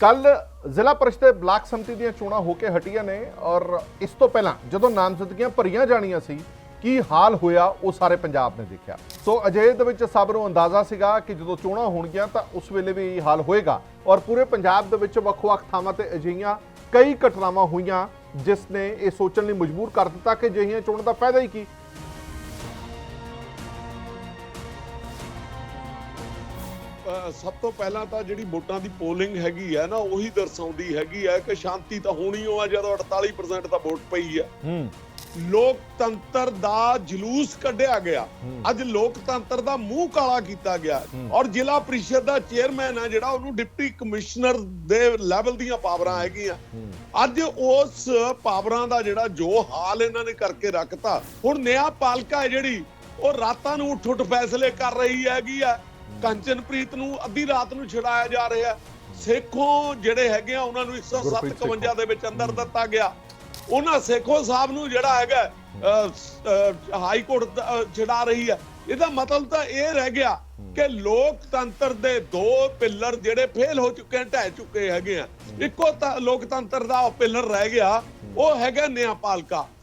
ਕੱਲ ਜ਼ਿਲ੍ਹਾ ਪਰਿਸ਼ਦ ਬਲਾਕ ਸਮਿਤੀ ਦੀਆਂ ਚੋਣਾਂ ਹੋ ਕੇ ਹਟੀਆਂ ਨੇ ਔਰ ਇਸ ਤੋਂ ਪਹਿਲਾਂ ਜਦੋਂ ਨਾਮਜ਼ਦਗੀਆਂ ਭਰੀਆਂ ਜਾਣੀਆਂ ਸੀ, ਕੀ ਹਾਲ ਹੋਇਆ, ਉਹ ਸਾਰੇ ਪੰਜਾਬ ਨੇ ਦੇਖਿਆ। ਸੋ ਅਜੇ ਦੇ ਵਿੱਚ ਸਭ ਨੂੰ ਅੰਦਾਜ਼ਾ ਸੀਗਾ ਕਿ ਜਦੋਂ ਚੋਣਾਂ ਹੋਣਗੀਆਂ ਤਾਂ ਉਸ ਵੇਲੇ ਵੀ ਇਹ ਹਾਲ ਹੋਏਗਾ ਔਰ ਪੂਰੇ ਪੰਜਾਬ ਦੇ ਵਿੱਚ ਵੱਖ-ਵੱਖ ਥਾਵਾਂ ਤੇ ਅਜਿਹੀਆਂ ਕਈ ਘਟਨਾਵਾਂ ਹੋਈਆਂ, ਜਿਸ ਨੇ ਇਹ ਸੋਚਣ ਲਈ ਮਜਬੂਰ ਕਰ ਦਿੱਤਾ ਕਿ ਅਜਿਹੀਆਂ ਚੋਣਾਂ ਦਾ ਫਾਇਦਾ ਹੀ ਕੀ? ਸਭ ਤੋਂ ਪਹਿਲਾਂ ਤਾਂ ਜਿਹੜੀ ਵੋਟਾਂ ਦੀ ਪੋਲਿੰਗ ਹੈਗੀ ਹੈ ਨਾ ਉਹੀ ਦਰਸਾਉਂਦੀ ਹੈਗੀ ਹੈ ਕਿ ਸ਼ਾਂਤੀ ਤਾਂ ਹੋਣੀ ਓ ਆ ਜਦੋਂ 48% ਤਾਂ ਵੋਟ ਪਈ ਹੈ ਹੂੰ। ਲੋਕਤੰਤਰ ਦਾ ਜਲੂਸ ਕੱਢਿਆ ਗਿਆ। ਅੱਜ ਲੋਕਤੰਤਰ ਦਾ ਮੂੰਹ ਕਾਲਾ ਕੀਤਾ ਗਿਆ। ਔਰ ਜ਼ਿਲ੍ਹਾ ਪ੍ਰੀਸ਼ਦ ਦਾ ਚੇਅਰਮੈਨ ਹੈ ਜਿਹੜਾ ਉਹਨੂੰ ਡਿਪਟੀ ਕਮਿਸ਼ਨਰ ਦੇ ਲੈਵਲ ਦੀਆਂ ਪਾਵਰਾਂ ਹੈਗੀਆਂ। ਅੱਜ ਉਸ ਪਾਵਰਾਂ ਦਾ ਜਿਹੜਾ ਜੋ ਹਾਲ ਇਹਨਾਂ ਨੇ ਕਰਕੇ ਰੱਖਤਾ ਹੁਣ ਨਿਆਂ ਪਾਲਿਕਾ ਹੈ ਜਿਹੜੀ ਉਹ ਰਾਤਾਂ ਨੂੰ ਉੱਠ ਉੱਠ ਫੈਸਲੇ ਕਰ ਰਹੀ ਹੈਗੀ ਆ। ਕੰਚਨਪ੍ਰੀਤ ਨੂੰ ਅੱਧੀ ਰਾਤ ਨੂੰ ਛਡਾਇਆ ਜਾ ਰਿਹਾ ਸੇਖੋਂ ਜਿਹੜੇ ਹੈਗੇ ਆ ਉਹਨਾਂ ਨੂੰ ਗੁਰਪ੍ਰੀਤ 157 ਦੇ ਵਿੱਚ ਅੰਦਰ ਦਿੱਤਾ ਗਿਆ। ਉਹਨਾਂ ਸੇਖੋ ਸਾਹਿਬ ਨੂੰ ਜਿਹੜਾ ਹੈਗਾ ਹਾਈ ਕੋਰਟ ਛਡਾ ਰਹੀ ਹੈ। ਇਹਦਾ ਮਤਲਬ ਤਾਂ ਇਹ ਰਹਿ ਗਿਆ ਕਿ ਲੋਕਤੰਤਰ ਦੇ ਦੋ ਪਿੱਲਰ ਜਿਹੜੇ ਫੇਲ ਹੋ ਚੁੱਕੇ ਹਨ ਢਹਿ ਚੁੱਕੇ ਹੈਗੇ ਆ। ਇੱਕੋ ਤਾਂ ਲੋਕਤੰਤਰ ਦਾ ਪਿੱਲਰ ਰਹਿ ਗਿਆ ਉਹ ਹੈਗਾ ਨਿਆਂਪਾਲਿਕਾ